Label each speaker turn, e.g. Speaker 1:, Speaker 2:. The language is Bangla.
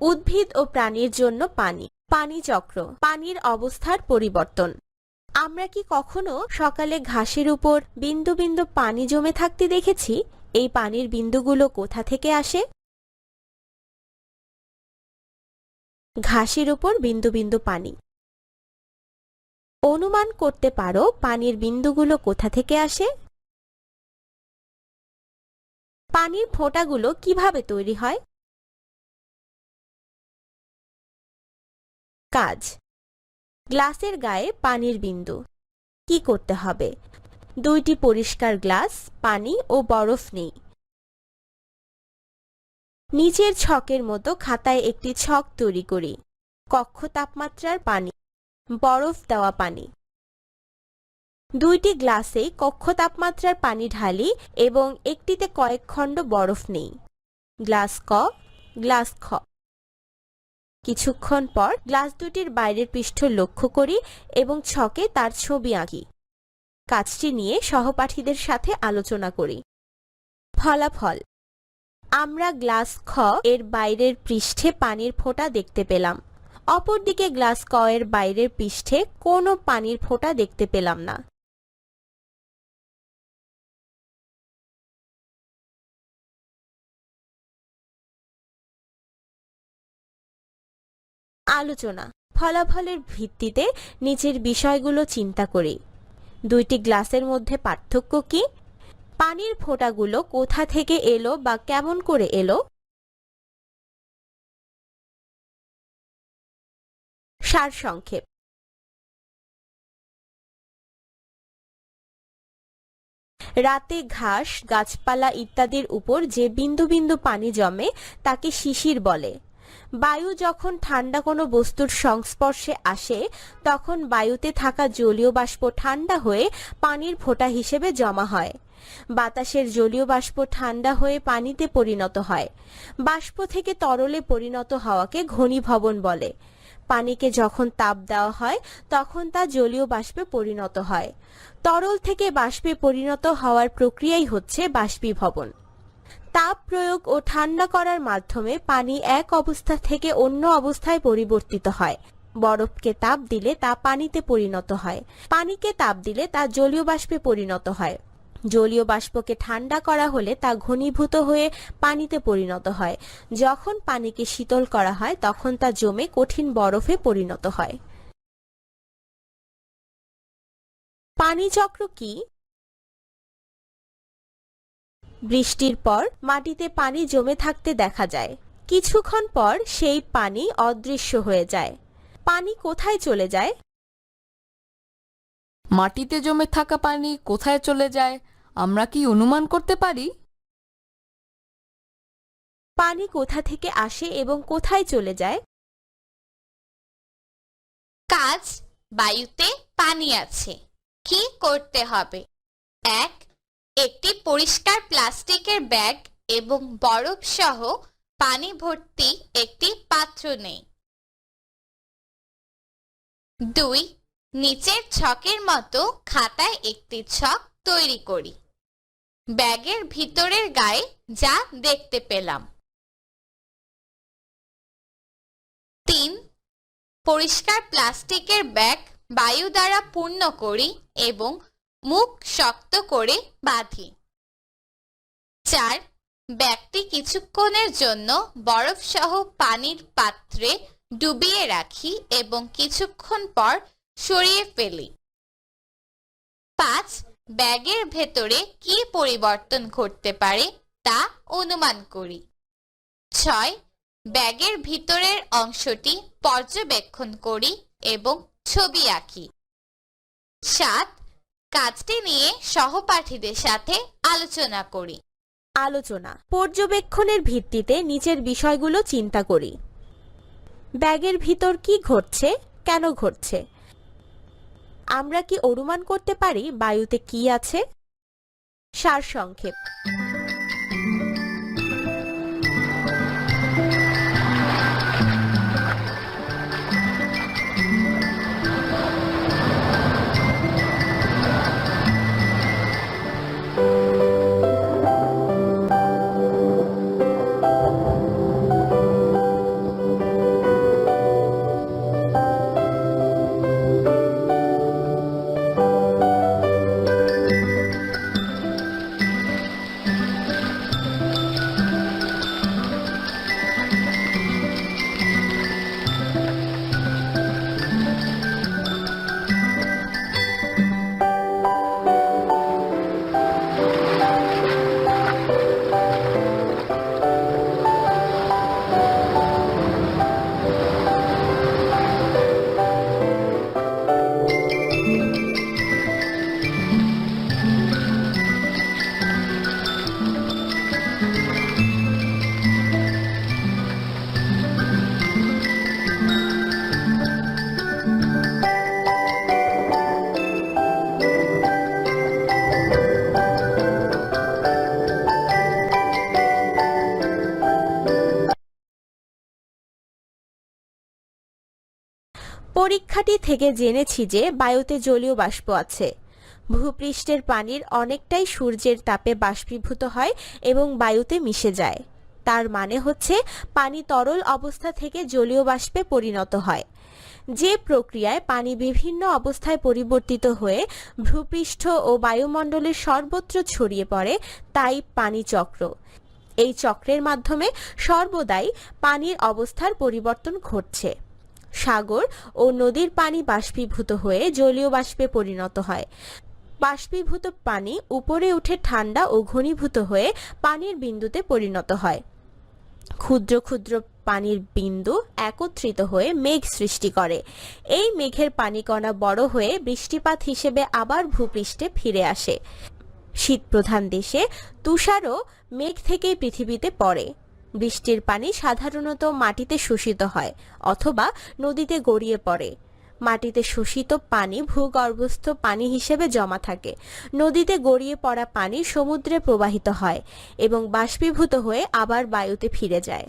Speaker 1: উদ্ভিদ ও প্রাণীর জন্য পানি পানি চক্র, পানির অবস্থার পরিবর্তন। আমরা কি কখনো সকালে ঘাসের উপর বিন্দু বিন্দু পানি জমে থাকতে দেখেছি? এই পানির বিন্দুগুলো কোথা থেকে আসে? ঘাসের উপর বিন্দু বিন্দু পানি। অনুমান করতে পারো পানির বিন্দুগুলো কোথা থেকে আসে? পানির ফোঁটাগুলো কীভাবে তৈরি হয়? কাজ। গ্লাসের গায়ে পানির বিন্দু। কি করতে হবে? দুইটি পরিষ্কার গ্লাস, পানি ও বরফ নেই। নিচের ছকের মতো খাতায় একটি ছক তৈরি করি। কক্ষ তাপমাত্রার পানি, বরফ দেওয়া পানি। দুইটি গ্লাসে কক্ষ তাপমাত্রার পানি ঢালি এবং একটিতে কয়েক খণ্ড বরফ নেই। গ্লাস ক, গ্লাস খ। কিছুক্ষণ পর গ্লাস দুটির বাইরের পৃষ্ঠ লক্ষ্য করি এবং ছকে তার ছবি আঁকি। কাজটি নিয়ে সহপাঠীদের সাথে আলোচনা করি। ফলাফল। আমরা গ্লাস খ এর বাইরের পৃষ্ঠে পানির ফোঁটা দেখতে পেলাম। অপরদিকে গ্লাস ক এর বাইরের পৃষ্ঠে কোনো পানির ফোঁটা দেখতে পেলাম না। আলোচনা। ফলাফলের ভিত্তিতে নিচের বিষয়গুলো চিন্তা করি। দুইটি গ্লাসের মধ্যে পার্থক্য কি? পানির ফোঁটাগুলো কোথা থেকে এলো বা কেমন করে এলো? সারসংক্ষেপ। রাতে ঘাস, গাছপালা ইত্যাদির উপর যে বিন্দু বিন্দু পানি জমে, তাকে শিশির বলে। বায়ু যখন ঠান্ডা কোনো বস্তুর সংস্পর্শে আসে, তখন বায়ুতে থাকা জলীয় বাষ্প ঠান্ডা হয়ে পানির ফোঁটা হিসেবে জমা হয়। বাতাসের জলীয় বাষ্প ঠান্ডা হয়ে পানিতে পরিণত হয়। বাষ্প থেকে তরলে পরিণত হওয়াকে ঘনীভবন বলে। পানিকে যখন তাপ দেওয়া হয়, তখন তা জলীয় বাষ্পে পরিণত হয়। তরল থেকে বাষ্পে পরিণত হওয়ার প্রক্রিয়াই হচ্ছে বাষ্পীভবন। তাপ প্রয়োগ ও ঠান্ডা করার মাধ্যমে পানি এক অবস্থা থেকে অন্য অবস্থায় পরিবর্তিত হয়। বরফকে তাপ দিলে তা পানিতে পরিণত হয়। পানিকে তাপ দিলে তা জলীয় বাষ্পে পরিণত হয়। জলীয় বাষ্পকে ঠান্ডা করা হলে তা ঘনীভূত হয়ে পানিতে পরিণত হয়। যখন পানিকে শীতল করা হয়, তখন তা জমে কঠিন বরফে পরিণত হয়। পানি চক্র কি? বৃষ্টির পর মাটিতে পানি জমে থাকতে দেখা যায়। কিছুক্ষণ পর সেই পানি অদৃশ্য হয়ে যায়। পানি কোথায় চলে যায়?
Speaker 2: মাটিতে জমে থাকা পানি কোথায় চলে যায়? আমরা কি অনুমান করতে পারি?
Speaker 1: পানি কোথা থেকে আসে এবং কোথায় চলে যায়?
Speaker 3: কাজ বায়ুতে পানি আছে। কি করতে হবে? এক একটি পরিষ্কার প্লাস্টিকের ব্যাগ এবং বরফ সহ পানি ভর্তি একটি পাত্র নেই। দুই, নিচের ছকের মতো খাতায় একটি ছক তৈরি করি। ব্যাগের ভিতরের গায়ে যা দেখতে পেলাম। তিন, পরিষ্কার প্লাস্টিকের ব্যাগ বায়ু দ্বারা পূর্ণ করি এবং মুখ শক্ত করে বাঁধি। চার, ব্যাগটি কিছুক্ষণের জন্য বরফ সহ পানির পাত্রে ডুবিয়ে রাখি এবং কিছুক্ষণ পর সরিয়ে ফেলি। পাঁচ, ব্যাগের ভেতরে কি পরিবর্তন ঘটতে পারে তা অনুমান করি। ছয়, ব্যাগের ভিতরের অংশটি পর্যবেক্ষণ করি এবং ছবি আঁকি। সাত কাজটি নিয়ে সহপাঠীদের সাথে আলোচনা করি।
Speaker 1: আলোচনা। পর্যবেক্ষণের ভিত্তিতে নিচের বিষয়গুলো চিন্তা করি। ব্যাগের ভিতর কি ঘটছে? কেন ঘটছে? আমরা কি অনুমান করতে পারি বায়ুতে কি আছে? সারসংক্ষেপ। পরীক্ষাটি থেকে জেনেছি যে বায়ুতে জলীয় বাষ্প আছে। ভূপৃষ্ঠের পানির অনেকটাই সূর্যের তাপে বাষ্পীভূত হয় এবং বায়ুতে মিশে যায়। তার মানে হচ্ছে পানি তরল অবস্থা থেকে জলীয় বাষ্পে পরিণত হয়। যে প্রক্রিয়ায় পানি বিভিন্ন অবস্থায় পরিবর্তিত হয়ে ভূপৃষ্ঠ ও বায়ুমণ্ডলের সর্বত্র ছড়িয়ে পড়ে, তাই পানি চক্র। এই চক্রের মাধ্যমে সর্বদাই পানির অবস্থার পরিবর্তন ঘটছে। সাগর ও নদীর পানি বাষ্পীভূত হয়ে জলীয় বাষ্পে পরিণত হয়। বাষ্পীভূত পানি উপরে উঠে ঠান্ডা ও ঘনীভূত হয়ে পানির বিন্দুতে পরিণত হয়। ক্ষুদ্র ক্ষুদ্র পানির বিন্দু একত্রিত হয়ে মেঘ সৃষ্টি করে। এই মেঘের পানিকণা বড় হয়ে বৃষ্টিপাত হিসেবে আবার ভূপৃষ্ঠে ফিরে আসে। শীতপ্রধান দেশে তুষারও মেঘ থেকেই পৃথিবীতে পড়ে। বৃষ্টির পানি সাধারণত মাটিতে শোষিত হয় অথবা নদীতে গড়িয়ে পড়ে। মাটিতে শোষিত পানি ভূগর্ভস্থ পানি হিসেবে জমা থাকে। নদীতে গড়িয়ে পড়া পানি সমুদ্রে প্রবাহিত হয় এবং বাষ্পীভূত হয়ে আবার বায়ুতে ফিরে যায়।